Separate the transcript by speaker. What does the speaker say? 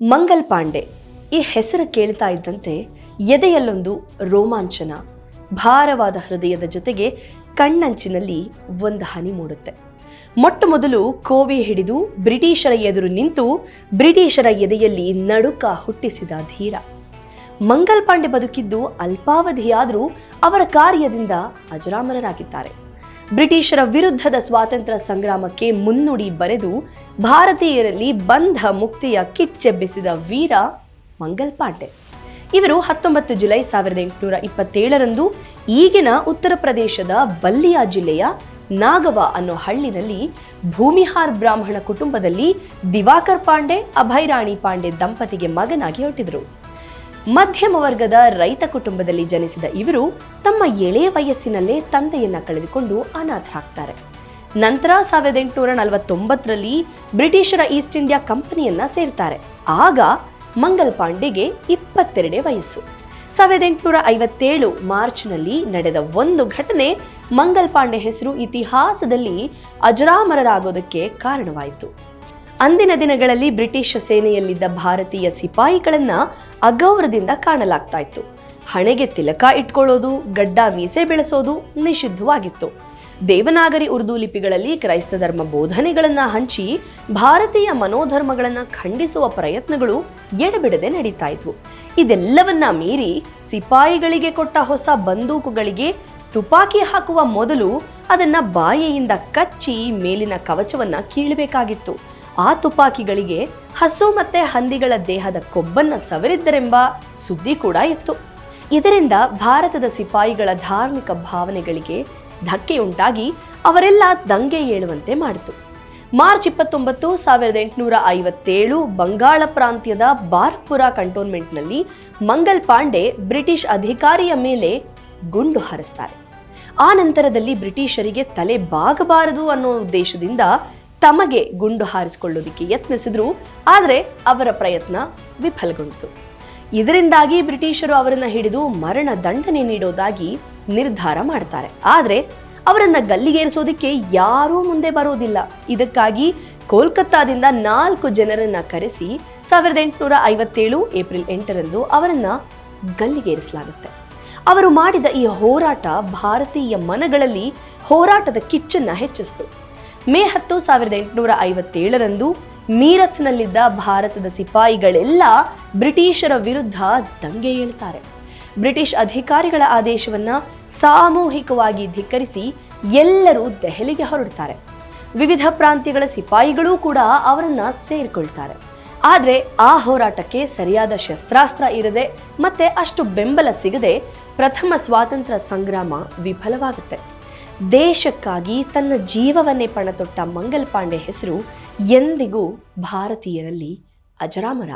Speaker 1: ಮಂಗಲ್ ಪಾಂಡೆ ಈ ಹೆಸರು ಕೇಳ್ತಾ ಇದ್ದಂತೆ ಎದೆಯಲ್ಲೊಂದು ರೋಮಾಂಚನ, ಭಾರವಾದ ಹೃದಯದ ಜೊತೆಗೆ ಕಣ್ಣಂಚಿನಲ್ಲಿ ಒಂದು ಹನಿ ಮೂಡುತ್ತೆ. ಮೊಟ್ಟ ಮೊದಲು ಕೋವಿ ಹಿಡಿದು ಬ್ರಿಟಿಷರ ಎದುರು ನಿಂತು ಬ್ರಿಟಿಷರ ಎದೆಯಲ್ಲಿ ನಡುಕ ಹುಟ್ಟಿಸಿದ ಧೀರ. ಮಂಗಲ್ ಪಾಂಡೆ ಬದುಕಿದ್ದು ಅಲ್ಪಾವಧಿಯಾದರೂ ಅವರ ಕಾರ್ಯದಿಂದ ಅಜರಾಮರರಾಗಿದ್ದಾರೆ. ಬ್ರಿಟಿಷರ ವಿರುದ್ಧದ ಸ್ವಾತಂತ್ರ್ಯ ಸಂಗ್ರಾಮಕ್ಕೆ ಮುನ್ನುಡಿ ಬರೆದು ಭಾರತೀಯರಲ್ಲಿ ಬಂಧ ಮುಕ್ತಿಯ ಕಿಚ್ಚೆಬ್ಬಿಸಿದ ವೀರ ಮಂಗಲ್ ಪಾಂಡೆ. ಇವರು ಹತ್ತೊಂಬತ್ತು ಜುಲೈ ಸಾವಿರದ ಎಂಟುನೂರ ಇಪ್ಪತ್ತೇಳರಂದು ಈಗಿನ ಉತ್ತರ ಪ್ರದೇಶದ ಬಲ್ಲಿಯಾ ಜಿಲ್ಲೆಯ ನಾಗವ ಅನ್ನೋ ಹಳ್ಳಿನಲ್ಲಿ ಭೂಮಿಹಾರ್ ಬ್ರಾಹ್ಮಣ ಕುಟುಂಬದಲ್ಲಿ ದಿವಾಕರ್ ಪಾಂಡೆ ಅಭಯರಾಣಿ ಪಾಂಡೆ ದಂಪತಿಗೆ ಮಗನಾಗಿ ಹುಟ್ಟಿದರು. ಮಧ್ಯಮ ವರ್ಗದ ರೈತ ಕುಟುಂಬದಲ್ಲಿ ಜನಿಸಿದ ಇವರು ತಮ್ಮ ಎಳೆಯ ವಯಸ್ಸಿನಲ್ಲೇ ತಂದೆಯನ್ನ ಕಳೆದುಕೊಂಡು ಅನಾಥರಾಗ್ತಾರೆ ನಂತರ ಸಾವಿರದ ಎಂಟುನೂರ ನಲವತ್ತೊಂಬತ್ತರಲ್ಲಿ ಬ್ರಿಟಿಷರ ಈಸ್ಟ್ ಇಂಡಿಯಾ ಕಂಪನಿಯನ್ನ ಸೇರ್ತಾರೆ. ಆಗ ಮಂಗಲ್ ಪಾಂಡೆಗೆ ಇಪ್ಪತ್ತೆರಡೇ ವಯಸ್ಸು. ಸಾವಿರದ ಎಂಟುನೂರ ಐವತ್ತೇಳು ಮಾರ್ಚ್ನಲ್ಲಿ ನಡೆದ ಒಂದು ಘಟನೆ ಮಂಗಲ್ ಪಾಂಡೆ ಹೆಸರು ಇತಿಹಾಸದಲ್ಲಿ ಅಜರಾಮರರಾಗೋದಕ್ಕೆ ಕಾರಣವಾಯಿತು. ಅಂದಿನ ದಿನಗಳಲ್ಲಿ ಬ್ರಿಟಿಷ್ ಸೇನೆಯಲ್ಲಿದ್ದ ಭಾರತೀಯ ಸಿಪಾಯಿಗಳನ್ನ ಅಗೌರವದಿಂದ ಕಾಣಲಾಗ್ತಾ ಇತ್ತು ಹಣೆಗೆ ತಿಲಕ ಇಟ್ಕೊಳ್ಳೋದು, ಗಡ್ಡ ಮೀಸೆ ಬೆಳೆಸೋದು ನಿಷಿದ್ಧವಾಗಿತ್ತು. ದೇವನಾಗರಿ ಉರ್ದು ಲಿಪಿಗಳಲ್ಲಿ ಕ್ರೈಸ್ತ ಧರ್ಮ ಬೋಧನೆಗಳನ್ನು ಹಂಚಿ, ಭಾರತೀಯ ಮನೋಧರ್ಮಗಳನ್ನು ಖಂಡಿಸುವ ಪ್ರಯತ್ನಗಳು ಎಡಬಿಡದೆ ನಡೀತಾ ಇದ್ವು ಇದೆಲ್ಲವನ್ನ ಮೀರಿ ಸಿಪಾಯಿಗಳಿಗೆ ಕೊಟ್ಟ ಹೊಸ ಬಂದೂಕುಗಳಿಗೆ ತುಪಾಕಿ ಹಾಕುವ ಮೊದಲು ಅದನ್ನ ಬಾಯಿಯಿಂದ ಕಚ್ಚಿ ಮೇಲಿನ ಕವಚವನ್ನ ಕೀಳಬೇಕಾಗಿತ್ತು. ಆ ತುಪಾಕಿಗಳಿಗೆ ಹಸು ಮತ್ತೆ ಹಂದಿಗಳ ದೇಹದ ಕೊಬ್ಬನ್ನ ಸವರಿದ್ದರೆಂಬ ಸುದ್ದಿ ಕೂಡ ಇತ್ತು. ಇದರಿಂದ ಭಾರತದ ಸಿಪಾಯಿಗಳ ಧಾರ್ಮಿಕ ಭಾವನೆಗಳಿಗೆ ಧಕ್ಕೆಯುಂಟಾಗಿ ಅವರೆಲ್ಲ ದಂಗೆ ಏಳುವಂತೆ ಮಾಡಿತು. ಮಾರ್ಚ್ ಇಪ್ಪತ್ತೊಂಬತ್ತು ಸಾವಿರದ ಎಂಟುನೂರ ಐವತ್ತೇಳು ಬಂಗಾಳ ಪ್ರಾಂತ್ಯದ ಬಾರ್ಪುರ ಕಂಟೋನ್ಮೆಂಟ್ನಲ್ಲಿ ಮಂಗಲ್ ಪಾಂಡೆ ಬ್ರಿಟಿಷ್ ಅಧಿಕಾರಿಯ ಮೇಲೆ ಗುಂಡು ಹಾರಿಸ್ತಾರೆ. ಆ ನಂತರದಲ್ಲಿ ಬ್ರಿಟಿಷರಿಗೆ ತಲೆ ಬಾಗಬಾರದು ಅನ್ನೋ ಉದ್ದೇಶದಿಂದ ತಮಗೆ ಗುಂಡು ಹಾರಿಸಿಕೊಳ್ಳೋದಿಕ್ಕೆ ಯತ್ನಿಸಿದ್ರು, ಆದರೆ ಅವರ ಪ್ರಯತ್ನ ವಿಫಲಗೊಂಡಿತು. ಇದರಿಂದಾಗಿ ಬ್ರಿಟಿಷರು ಅವರನ್ನ ಹಿಡಿದು ಮರಣ ದಂಡನೆ ನೀಡೋದಾಗಿ ನಿರ್ಧಾರ ಮಾಡ್ತಾರೆ. ಆದರೆ ಅವರನ್ನ ಗಲ್ಲಿಗೇರಿಸೋದಕ್ಕೆ ಯಾರೂ ಮುಂದೆ ಬರೋದಿಲ್ಲ ಇದಕ್ಕಾಗಿ ಕೋಲ್ಕತ್ತಾದಿಂದ ನಾಲ್ಕು ಜನರನ್ನ ಕರೆಸಿ ಸಾವಿರದ ಎಂಟುನೂರ ಐವತ್ತೇಳು ಏಪ್ರಿಲ್ ಎಂಟರಂದು ಅವರನ್ನ ಗಲ್ಲಿಗೇರಿಸಲಾಗುತ್ತೆ. ಅವರು ಮಾಡಿದ ಈ ಹೋರಾಟ ಭಾರತೀಯ ಮನಗಳಲ್ಲಿ ಹೋರಾಟದ ಕಿಚ್ಚನ್ನ ಹೆಚ್ಚಿಸಿತು. ಮೇ ಹತ್ತು ಸಾವಿರದ ಎಂಟುನೂರ ಐವತ್ತೇಳರಂದು ಮೀರತ್ನಲ್ಲಿದ್ದ ಭಾರತದ ಸಿಪಾಯಿಗಳೆಲ್ಲ ಬ್ರಿಟಿಷರ ವಿರುದ್ಧ ದಂಗೆ ಏಳ್ತಾರೆ. ಬ್ರಿಟಿಷ್ ಅಧಿಕಾರಿಗಳ ಆದೇಶವನ್ನ ಸಾಮೂಹಿಕವಾಗಿ ಧಿಕ್ಕರಿಸಿ ಎಲ್ಲರೂ ದೆಹಲಿಗೆ ಹೊರಡ್ತಾರೆ. ವಿವಿಧ ಪ್ರಾಂತ್ಯಗಳ ಸಿಪಾಯಿಗಳೂ ಕೂಡ ಅವರನ್ನು ಸೇರಿಕೊಳ್ತಾರೆ. ಆದರೆ ಆ ಹೋರಾಟಕ್ಕೆ ಸರಿಯಾದ ಶಸ್ತ್ರಾಸ್ತ್ರ ಇರದೆ ಮತ್ತೆ ಅಷ್ಟು ಬೆಂಬಲ ಸಿಗದೆ ಪ್ರಥಮ ಸ್ವಾತಂತ್ರ್ಯ ಸಂಗ್ರಾಮ ವಿಫಲವಾಗುತ್ತೆ. ದೇಶಕ್ಕಾಗಿ ತನ್ನ ಜೀವವನ್ನೇ ಪಣತೊಟ್ಟ ಮಂಗಲ್ ಪಾಂಡೆ ಹೆಸರು ಎಂದಿಗೂ ಭಾರತೀಯರಲ್ಲಿ ಅಜರಾಮರ.